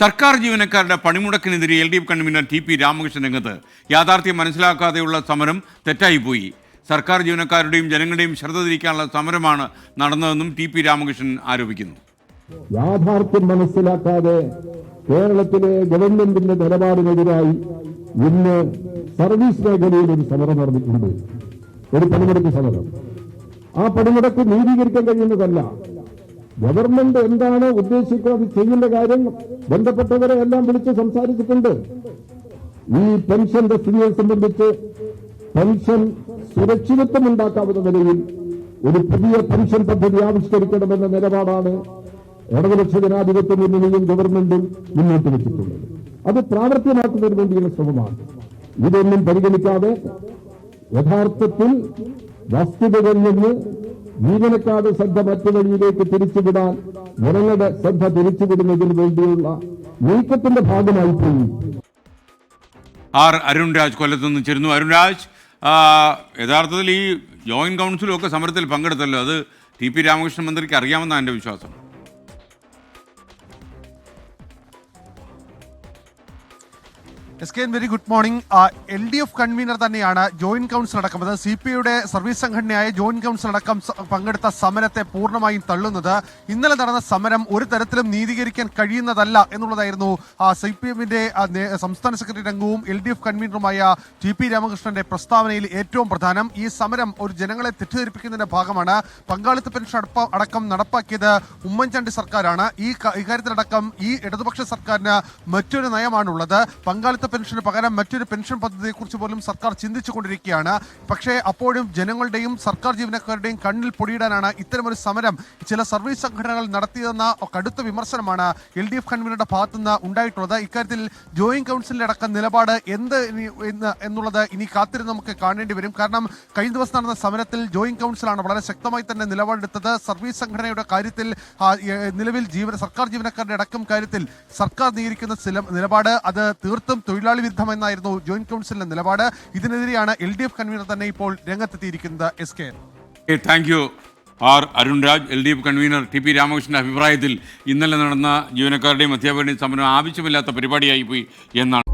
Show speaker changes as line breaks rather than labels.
സർക്കാർ ജീവനക്കാരുടെ പണിമുടക്കിനെതിരെ L D F convener T P Ramakrishnan രംഗത്ത് യാഥാർത്ഥ്യം മനസ്സിലാക്കാതെയുള്ള സമരം തെറ്റായിപ്പോയി സർക്കാർ ജീവനക്കാരുടെയും ജനങ്ങളുടെയും ശ്രദ്ധ തിരിക്കാനുള്ള സമരമാണ് നടന്നതെന്നും ടി പി രാമകൃഷ്ണൻ ആരോപിക്കുന്നു.
യാഥാർത്ഥ്യം മനസ്സിലാക്കാതെ കേരളത്തിലെ ഗവൺമെന്റിന്റെ നിലപാടിനെതിരായി ഇന്ന് സർവീസ് മേഖലയിൽ ഒരു സമരം നടന്നിട്ടുണ്ട്. ഒരു പണിമുടക്ക് സമരം. ആ പണിമുടക്ക് നീതീകരിക്കാൻ കഴിയുന്നതല്ല. ഗവൺമെന്റ് എന്താണ് ഉദ്ദേശിക്കുന്നത് അത് ചെയ്യേണ്ട കാര്യം ബന്ധപ്പെട്ടവരെ എല്ലാം വിളിച്ച് സംസാരിച്ചിട്ടുണ്ട്. ഈ പെൻഷന്റെ സ്ഥിതിയെ സംബന്ധിച്ച് പെൻഷൻ സുരക്ഷിതത്വം ഉണ്ടാക്കാവുന്ന നിലയിൽ ഒരു പുതിയ പെൻഷൻ പദ്ധതി ആവിഷ്കരിക്കണമെന്ന നിലപാടാണ് ഇടതുപക്ഷ ജനാധിപത്യ മുന്നണിയും ഗവൺമെന്റും മുന്നോട്ട് വെച്ചിട്ടുള്ളത്. അത് പ്രാവർത്തികമാക്കുന്നതിന് വേണ്ടിയുള്ള ശ്രമമാണ്. ഇതൊന്നും പരിഗണിക്കാതെ യഥാർത്ഥത്തിൽ വസ്തുതകളിൽ നിന്ന് ജീവനക്കാരുടെ ശ്രദ്ധ മറ്റു വഴിയിലേക്ക് തിരിച്ചുവിടാൻ ജനങ്ങളുടെ ശ്രദ്ധ തിരിച്ചുവിടുന്നതിന് വേണ്ടിയുള്ള നീക്കത്തിന്റെ ഭാഗമായി പോയി.
ആർ അരുൺ രാജ് കൊല്ലത്ത് നിന്ന് ചേരുന്നു. അരുൺ രാജ് യഥാർത്ഥത്തിൽ ഈ ജോയിന്റ് കൗൺസിലും ഒക്കെ സമരത്തിൽ പങ്കെടുത്തല്ലോ. അത് ടി പി രാമകൃഷ്ണൻ മന്ത്രിക്ക് അറിയാമെന്നാണ് എന്റെ വിശ്വാസം.
S K N very good morning L D F convener തന്നെയാണ് ജോയിന്റ് കൗൺസിൽ അടക്കം. അത് സി പി ഐയുടെ സർവീസ് സംഘടനയായ ജോയിന്റ് കൗൺസിൽ അടക്കം പങ്കെടുത്ത സമരത്തെ പൂർണമായും തള്ളുന്നത്. ഇന്നലെ നടന്ന സമരം ഒരു തരത്തിലും നീതീകരിക്കാൻ കഴിയുന്നതല്ല എന്നുള്ളതായിരുന്നു സി പി എമ്മിന്റെ സംസ്ഥാന സെക്രട്ടറി രംഗവും എൽ ഡി എഫ് കൺവീനറുമായ ടി പി രാമകൃഷ്ണന്റെ പ്രസ്താവനയിൽ ഏറ്റവും പ്രധാനം. ഈ സമരം ഒരു ജനങ്ങളെ തെറ്റിദ്ധരിപ്പിക്കുന്നതിന്റെ ഭാഗമാണ്. പങ്കാളിത്ത പെൻഷൻ അടക്കം നടപ്പാക്കിയത് ഉമ്മൻചാണ്ടി സർക്കാരാണ്. ഈ ഇക്കാര്യത്തിലടക്കം ഈ ഇടതുപക്ഷ സർക്കാരിന് മറ്റൊരു നയമാണുള്ളത്. പങ്കാളിത്ത പെൻഷന് പകരം മറ്റൊരു പെൻഷൻ പദ്ധതിയെക്കുറിച്ച് പോലും സർക്കാർ ചിന്തിച്ചുകൊണ്ടിരിക്കുകയാണ്. പക്ഷേ അപ്പോഴും ജനങ്ങളുടെയും സർക്കാർ ജീവനക്കാരുടെയും കണ്ണിൽ പൊടിയിടാനാണ് ഇത്തരമൊരു സമരം ചില സർവീസ് സംഘടനകൾ നടത്തിയതെന്ന കടുത്ത വിമർശനമാണ് എൽ ഡി എഫ് കൺവീനറുടെ ഭാഗത്തുനിന്ന് ഉണ്ടായിട്ടുള്ളത്. ഇക്കാര്യത്തിൽ ജോയിന്റ് കൗൺസിലിന്റെ അടക്കം നിലപാട് എന്ത് എന്നുള്ളത് ഇനി കാത്തിരുന്ന് നമുക്ക് കാണേണ്ടി വരും. കാരണം കഴിഞ്ഞ ദിവസം നടന്ന സമരത്തിൽ ജോയിന്റ് കൗൺസിലാണ് വളരെ ശക്തമായി തന്നെ നിലപാടെടുത്തത്. സർവീസ് സംഘടനയുടെ കാര്യത്തിൽ നിലവിൽ ജീവന സർക്കാർ ജീവനക്കാരുടെ അടക്കം കാര്യത്തിൽ സർക്കാർ നീകരിക്കുന്ന ചില- നിലപാട് അത് തീർത്തും തൊഴിലാളി വിരുദ്ധമെന്നായിരുന്നു ജോയിന്റ് കൗൺസിലിന്റെ നിലപാട്. ഇതിനെതിരെയാണ് എൽ ഡി എഫ് കൺവീനർ തന്നെ ഇപ്പോൾ രംഗത്തെത്തിയിരിക്കുന്നത് S K.
Thank you R Arun Raj L D F convener T P രാമകൃഷ്ണന്റെ അഭിപ്രായത്തിൽ ഇന്നലെ നടന്ന ജീവനക്കാരുടെയും അധ്യാപകരുടെയും സമരം ആവശ്യമില്ലാത്ത പരിപാടിയായി പോയി എന്നാണ്